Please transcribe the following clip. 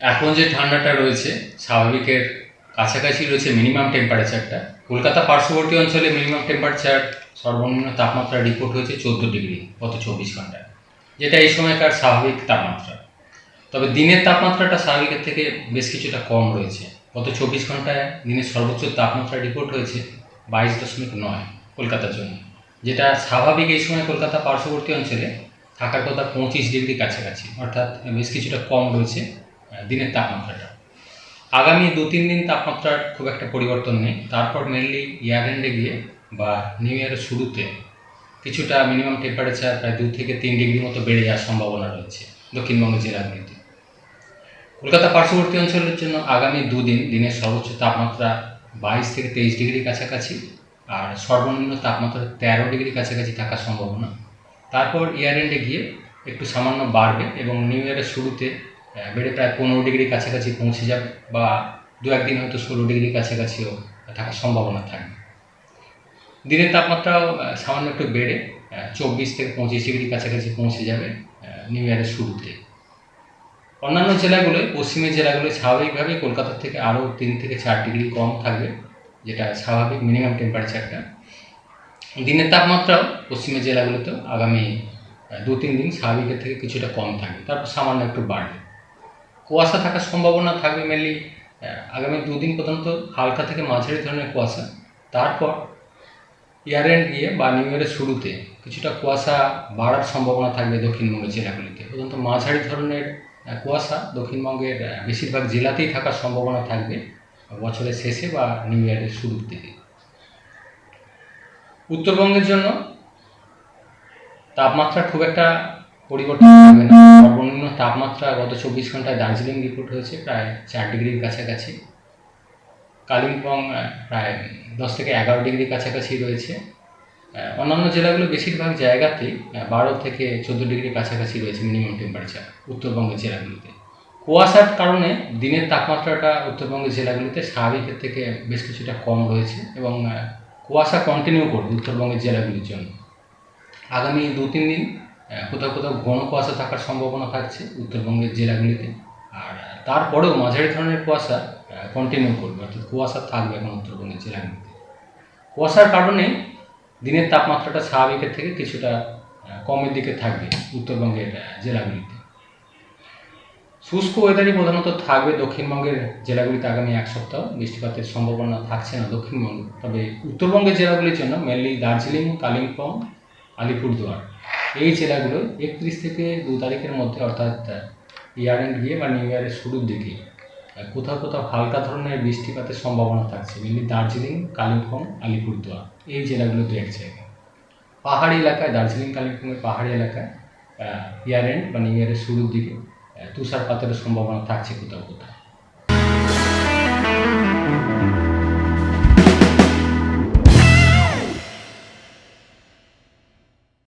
এখন যে ঠান্ডাটা রয়েছে, স্বাভাবিকের কাছাকাছি রয়েছে মিনিমাম টেম্পারেচারটা কলকাতা পার্শ্ববর্তী অঞ্চলে মিনিমাম টেম্পারেচার সর্বনিম্ন তাপমাত্রা রিপোর্ট হয়েছে চোদ্দ ডিগ্রি গত চব্বিশ ঘন্টায়, যেটা এই সময়কার স্বাভাবিক তাপমাত্রা। তবে দিনের তাপমাত্রাটা স্বাভাবিকের থেকে বেশ কিছুটা কম রয়েছে। গত চব্বিশ ঘন্টায় দিনের সর্বোচ্চ তাপমাত্রা রিপোর্ট হয়েছে বাইশ দশমিক নয় কলকাতার জন্য, যেটা স্বাভাবিক এই সময় কলকাতা পার্শ্ববর্তী অঞ্চলে থাকার কথা পঁচিশ ডিগ্রি কাছাকাছি, অর্থাৎ বেশ কিছুটা কম রয়েছে। দিনের তাপমাত্রাটা। আগামী দু তিন দিন তাপমাত্রার খুব একটা পরিবর্তন নেই। তারপর মেনলি ইয়ার এন্ডে গিয়ে বা নিউ ইয়ারের শুরুতে কিছুটা মিনিমাম টেম্পারেচার প্রায় দু থেকে তিন ডিগ্রি মতো বেড়ে যাওয়ার সম্ভাবনা রয়েছে দক্ষিণবঙ্গের জেলাগুলিতে কলকাতা পার্শ্ববর্তী অঞ্চলের জন্য আগামী দুদিন দিনের সর্বোচ্চ তাপমাত্রা বাইশ থেকে তেইশ ডিগ্রি কাছাকাছি আর সর্বনিম্ন তাপমাত্রা তেরো ডিগ্রি কাছাকাছি থাকার সম্ভাবনা। তারপর ইয়ার এন্ডে গিয়ে একটু সামান্য বাড়বে এবং নিউ ইয়ারের শুরুতে বেড়ে প্রায় পনেরো ডিগ্রি কাছাকাছি পৌঁছে যাবে বা দু একদিন হয়তো ষোলো ডিগ্রি কাছাকাছিও থাকার সম্ভাবনা থাকবে। দিনের তাপমাত্রাও সামান্য একটু বেড়ে চব্বিশ থেকে পঁচিশ ডিগ্রি কাছাকাছি পৌঁছে যাবে নিউ ইয়ারের শুরুতে। অন্যান্য জেলাগুলোয়, পশ্চিমের জেলাগুলোয় স্বাভাবিকভাবেই কলকাতার থেকে আরও তিন থেকে চার ডিগ্রি কম থাকবে, যেটা স্বাভাবিক মিনিমাম টেম্পারেচারটা দিনের তাপমাত্রাও পশ্চিমের জেলাগুলোতেও আগামী দু তিন দিন স্বাভাবিকের থেকে কিছুটা কম থাকবে, তারপর সামান্য একটু বাড়বে। কুয়াশা থাকার সম্ভাবনা থাকবে মেনলি আগামী দুদিন পর্যন্ত হালকা থেকে মাঝারি ধরনের কুয়াশা। তারপর ইয়ার এন্ড গিয়ে বা নিউ ইয়ারের শুরুতে কিছুটা কুয়াশা বাড়ার সম্ভাবনা থাকবে দক্ষিণবঙ্গের জেলাগুলিতে। পর্যন্ত মাঝারি ধরনের কুয়াশা দক্ষিণবঙ্গের বেশিরভাগ জেলাতেই থাকার সম্ভাবনা থাকবে বছরের শেষে বা নিউ ইয়ারের শুরুর দিকে। উত্তরবঙ্গের জন্য তাপমাত্রা খুব একটা পরিবর্তন হবে। না সর্বনিম্ন তাপমাত্রা গত চব্বিশ ঘন্টায় দার্জিলিং রিপোর্ট হয়েছে প্রায় চার ডিগ্রির কাছাকাছি। কালিম্পং প্রায় দশ থেকে এগারো ডিগ্রি কাছাকাছি রয়েছে। অন্যান্য জেলাগুলো বেশিরভাগ জায়গাতেই বারো থেকে চোদ্দ ডিগ্রি কাছাকাছি রয়েছে মিনিমাম টেম্পারেচার উত্তরবঙ্গের জেলাগুলিতে। কুয়াশার কারণে দিনের তাপমাত্রাটা উত্তরবঙ্গের জেলাগুলিতে স্বাভাবিকের থেকে বেশ কিছুটা কম রয়েছে এবং কুয়াশা কন্টিনিউ করবে উত্তরবঙ্গের জেলাগুলির জন্য। আগামী দু তিন দিন কোথাও কোথাও ঘন কুয়াশা থাকার সম্ভাবনা থাকছে উত্তরবঙ্গের জেলাগুলিতে। আর তারপরেও মাঝারি ধরনের কুয়াশা কন্টিনিউ করবে, অর্থাৎ কুয়াশা থাকবে এখন উত্তরবঙ্গের জেলাগুলিতে। কুয়াশার কারণে দিনের তাপমাত্রাটা স্বাভাবিকের থেকে কিছুটা কমের দিকে থাকবে উত্তরবঙ্গের জেলাগুলিতে। শুষ্ক ওয়েদারই প্রধানত থাকবে দক্ষিণবঙ্গের জেলাগুলিতে আগামী এক সপ্তাহ। বৃষ্টিপাতের সম্ভাবনা থাকছে না দক্ষিণবঙ্গে। তবে উত্তরবঙ্গের জেলাগুলির জন্য মেনলি দার্জিলিং, কালিম্পং, আলিপুরদুয়ার। এই জেলাগুলো একত্রিশ থেকে দু তারিখের মধ্যে অর্থাৎ ইয়ার এন্ড গিয়ে বা নিউ ইয়ারের শুরুর দিকে কোথাও কোথাও হালকা ধরনের বৃষ্টিপাতের সম্ভাবনা থাকছে মেনলি দার্জিলিং, কালিম্পং, আলিপুরদুয়ার, এই জেলাগুলো দু এক জায়গায়। পাহাড়ি এলাকায়, দার্জিলিং, কালিম্পংয়ের পাহাড়ি এলাকায় ইয়ার এন্ড বা নিউ ইয়ারের শুরুর দিকে তুষারপাতের সম্ভাবনা থাকছে কোথাও কোথাও।